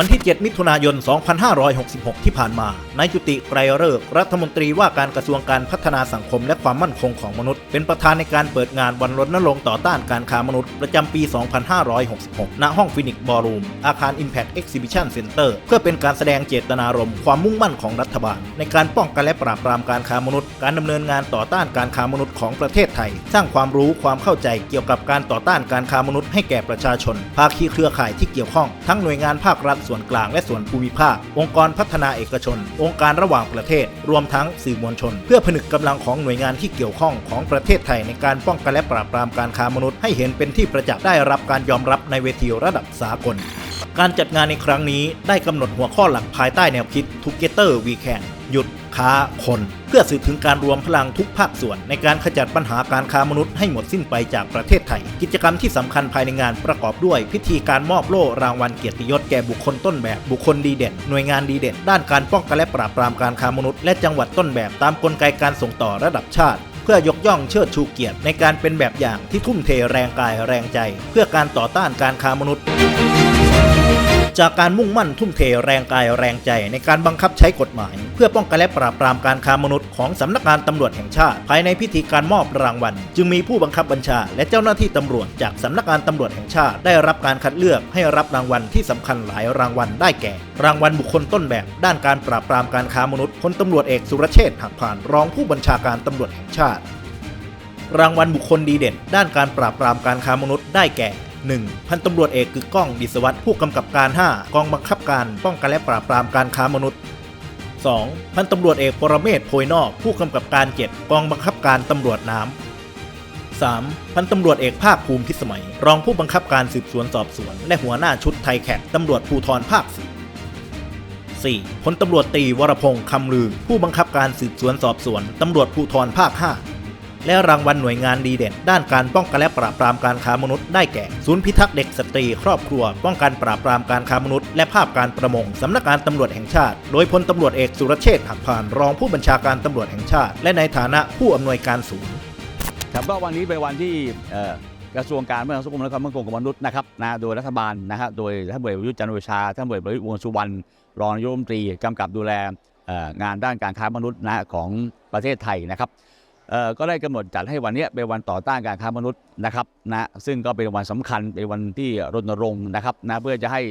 วันที่ 7 มิถุนายน 2566 ที่ผ่านมานายจุติไกรฤกษ์รัฐมนตรีว่าการกระทรวงการพัฒนาสังคมและความมั่นคงของมนุษย์ เป็นประธานในการเปิดงานวันรณรงค์ต่อต้านการค้ามนุษย์ประจำปี 2566 ณ ห้องฟินิกบอรูม อาคาร Impact Exhibition Center เพื่อเป็นการแสดงเจตนารมณ์ความมุ่งมั่นของรัฐบาล ในการป้องกันและปราบปรามการค้ามนุษย์ การดำเนินงานต่อต้านการค้ามนุษย์ของประเทศไทย สร้างความรู้ความเข้าใจเกี่ยวกับการต่อต้านการค้ามนุษย์ให้แก่ประชาชน ภาคีเครือข่ายที่เกี่ยวข้องทั้งหน่วยงานภาครัฐส่วนกลางและส่วนภูมิภาค องค์กรพัฒนาเอกชน องค์การระหว่างประเทศ รวมทั้งสื่อมวลชน เพื่อผนึกกำลังของหน่วยงานที่เกี่ยวข้องของประเทศไทยในการป้องกันและปราบปรามการค้ามนุษย์ให้เห็นเป็นที่ประจักษ์ได้รับการยอมรับในเวทีระดับสากล การจัดงานในครั้งนี้ได้กำหนดหัวข้อหลักภายใต้แนวคิด Together We Can หยุด ค้าคน เพื่อสื่อถึงการรวมพลังทุกภาคส่วน ในการขจัดปัญหาการค้ามนุษย์ให้หมดสิ้นไปจากประเทศไทย กิจกรรมที่สำคัญภายในงานประกอบด้วย พิธีการมอบโล่รางวัลเกียรติยศแก่บุคคลต้นแบบบุคคลดีเด่น หน่วยงานดีเด่น ด้านการป้องกันและปราบปรามการค้ามนุษย์และจังหวัดต้นแบบตามกลไกการส่งต่อระดับชาติเพื่อยกย่องเชิดชูเกียรติในการเป็นแบบอย่างที่ทุ่มเทแรงกายแรงใจ เพื่อการต่อต้านการค้ามนุษย์ จากการมุ่งมั่นทุ่มเทแรงกายแรงใจในการบังคับใช้กฎหมาย เพื่อป้องกันและปราบปรามการค้ามนุษย์ของสำนักงานตำรวจแห่งชาติ ภายในพิธีการมอบรางวัล จึงมีผู้บังคับบัญชา และเจ้าหน้าที่ตำรวจจากสำนักงานตำรวจแห่งชาติ ได้รับการคัดเลือกให้รับรางวัลที่สำคัญหลายรางวัลได้แก่ รางวัลบุคคลต้นแบบ ด้านการปราบปรามการค้ามนุษย์พลตำรวจเอกสุรเชษฐ์หักผ่านรองผู้บัญชาการตำรวจแห่งชาติ รางวัลบุคคลดีเด่น ด้านการปราบปรามการค้ามนุษย์ได้แก่ 1. พันตำรวจเอกกึกก้องดิศวัตรผู้กำกับการ 5 กองบังคับการป้องกันและปราบปรามการค้ามนุษย์ 2. พันตำรวจเอกปรเมศโพยนอก ผู้กำกับการ 7 กองบังคับการตำรวจน้ำ 3. พันตำรวจเอกภาคภูมิพิสมัย รองผู้บังคับการสืบสวนสอบสวน และหัวหน้าชุดไทยแขกตำรวจภูธรภาคสี่ 4. พลตำรวจตรีวรพงษ์คำลือ ผู้บังคับการสืบสวนสอบสวนตำรวจภูธรภาค 5 และรางวัลหน่วยงานดีเด่น ด้านการป้องกันและปราบปรามการค้ามนุษย์ได้แก่ ศูนย์พิทักษ์เด็กสตรี ครอบครัว ป้องกันปราบปรามการค้ามนุษย์และภาพการประมงสำนักงานตำรวจแห่งชาติ โดยพลตำรวจเอกสุรเชษฐ์หักพานรองผู้บัญชาการตำรวจแห่งชาติ และในฐานะผู้อำนวยการศูนย์ครับก็วันนี้เป็นวันที่กระทรวงการพัฒนาสังคมและความมั่นคงของมนุษย์นะครับนะโดยรัฐบาลนะครับโดยท่านเบยประยุทธ์จันทร์โอชาท่านเบยประยุทธวงษ์สุวรรณรองนายกรัฐมนตรีกำกับดูแลงานด้านการค้ามนุษย์นะของประเทศไทยนะครับ ก็ได้กำหนดจัดให้วันนี้เป็นวันต่อต้านการค้ามนุษย์นะครับนะซึ่งก็เป็นวันสำคัญเป็นวันที่รณรงค์นะครับนะเพื่อจะให้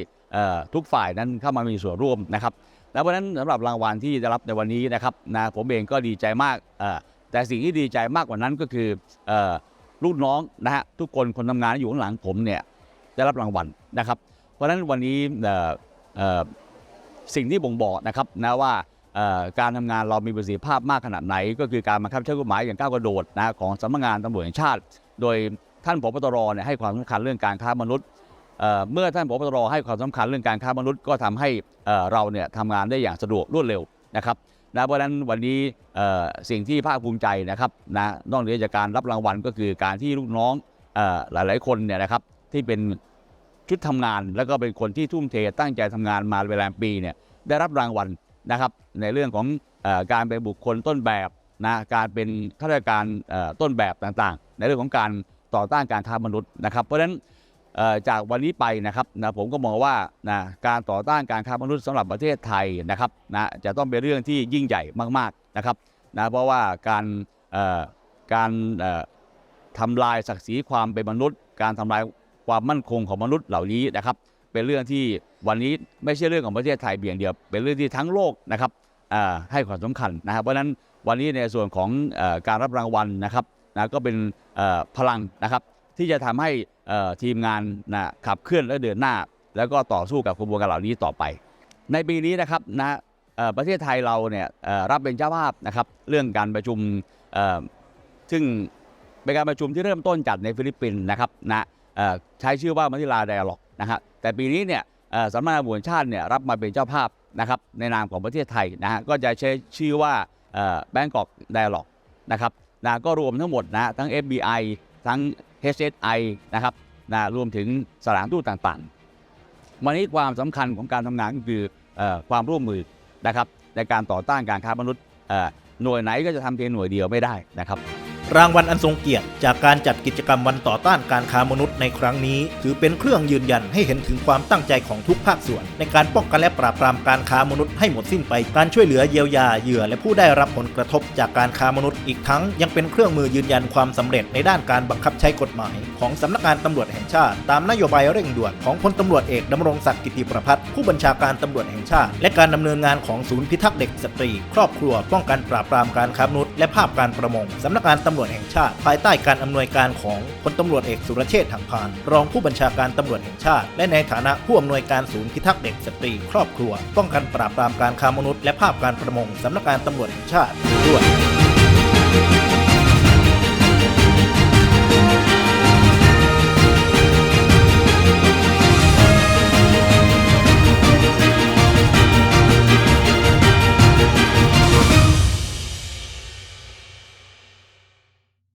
ทุกฝ่ายนั้นเข้ามามีส่วนร่วมนะครับแล้วเพราะนั้นสำหรับรางวัลที่ได้รับในวันนี้นะครับนะผมเองก็ดีใจมากแต่สิ่งที่ดีใจมากกว่านั้นก็คืออลูกน้องนะฮะทุกคนคนทำงานอยู่ข้างหลังผมเนี่ยได้รับรางวัลนะครับ เพราะฉะนั้นวันนี้สิ่งที่บ่งบอกนะครับนะว่า การทำงานเรามีประสิทธิภาพมากขนาดไหน ก็คือการบังคับใช้กฎหมายอย่างก้าวกระโดดนะของสำนักงานตำรวจแห่งชาติ โดยท่านผบตรเนี่ยให้ความสำคัญเรื่องการค้ามนุษย์เมื่อท่านผบตรให้ความสำคัญเรื่องการค้ามนุษย์ก็ทำให้เราเนี่ยทำงานได้อย่างสะดวกรวดเร็วนะครับนะเพราะฉะนั้นวันนี้สิ่งที่ภาคภูมิใจนะครับนะนอกเหนือจากการรับรางวัลก็คือการที่ลูกน้องหลาย ๆ คนเนี่ยนะครับที่เป็นชุดทำงาน แล้วก็เป็นคนที่ทุ่มเทตั้งใจทำงานมาเวลาปีเนี่ยได้รับรางวัล นะครับในเรื่องของอการเป็นบุคคลต้นแบบนะการเป็นข้าราชการต้นแบบต่างๆ ในเรื่องของการต่อต้านการค้ามนุษย์นะครับ เพราะฉะนั้นจากวันนี้ไปนะครับนะผมก็มองว่านะการต่อต้านการค้ามนุษย์สำหรับประเทศไทยนะครับนะจะต้องเป็นเรื่องที่ยิ่งใหญ่มากๆนะครับนะเพราะว่าการการเอ่อทำลายศักดิ์ศรีความเป็นมนุษย์ การทำลายความมั่นคงของมนุษย์เหล่านี้นะครับ เป็นเรื่องที่วันนี้ไม่ใช่เรื่องของประเทศไทยเพียงเดียว เป็นเรื่องที่ทั้งโลกนะครับให้ความสำคัญนะครับ เพราะฉะนั้นวันนี้ในส่วนของอการรับรางวัลนะครับนะก็เป็นพลังนะครับ ที่จะทำให้ทีมงานนะขับเคลื่อนและเดินหน้า แล้วก็ต่อสู้กับกระบวนการเหล่านี้ต่อไป ในปีนี้นะครับนะประเทศไทยเราเนี่ยรับเป็นเจ้าภาพนะครับเรื่องการประชุมซึ่งเป็นการประชุมที่เริ่มต้นจัดในฟิลิปปินส์นะครับนะใช้ชื่อว่ามะนิลาไดอะล็อก นะครับแต่ปีนี้เนี่ยสำนักงานตำรวจแห่งชาติเนี่ยรับมาเป็นเจ้าภาพนะครับในนามของประเทศไทยนะฮะก็จะใช้ชื่อว่าแบงกอกไดอะล็อกนะครับนะก็รวมทั้งหมดนะทั้ง FBI ทั้ง HSI นะครับนะรวมถึงสถานทูตต่างๆ วันนี้ความสำคัญของการทำงานก็คืออความร่วมมือนะครับในการต่อต้านการค้ามนุษย์หน่วยไหนก็จะทำเพียงหน่วยเดียวไม่ได้นะครับ รางวัลอันทรงเกียรติจากการจัดกิจกรรมวันต่อต้านการค้ามนุษย์ในครั้งนี้ ถือเป็นเครื่องยืนยันให้เห็นถึงความตั้งใจของทุกภาคส่วน ในการป้องกันและปราบปรามการค้ามนุษย์ให้หมดสิ้นไปการช่วยเหลือเยียวยาเหยื่อและผู้ได้รับผลกระทบจากการค้ามนุษย์อีกทั้งยังเป็นเครื่องมือยืนยันความสำเร็จในด้านการบังคับใช้กฎหมาย ของสำนักงานตำรวจแห่งชาติ ตามนโยบายเร่งด่วนของพลตำรวจเอกดำรงศักดิ์กิติประพัฒน์ผู้บัญชาการตำรวจแห่งชาติ และการดำเนินงานของศูนย์พิทักษ์เด็กสตรี ครอบครัว ป้องกันปราบปรามการค้ามนุษย์และภาพการประมงสำนักงานตำรวจแห่งชาติ ภายใต้การอำนวยการของพลตำรวจเอกสุรเชษฐ์หักพาน รองผู้บัญชาการตำรวจแห่งชาติ และในฐานะผู้อำนวยการศูนย์พิทักษ์เด็กสตรี ครอบครัว ป้องกันปราบปรามการค้ามนุษย์และภาพการประมงสำนักงานตำรวจแห่งชาติด้วย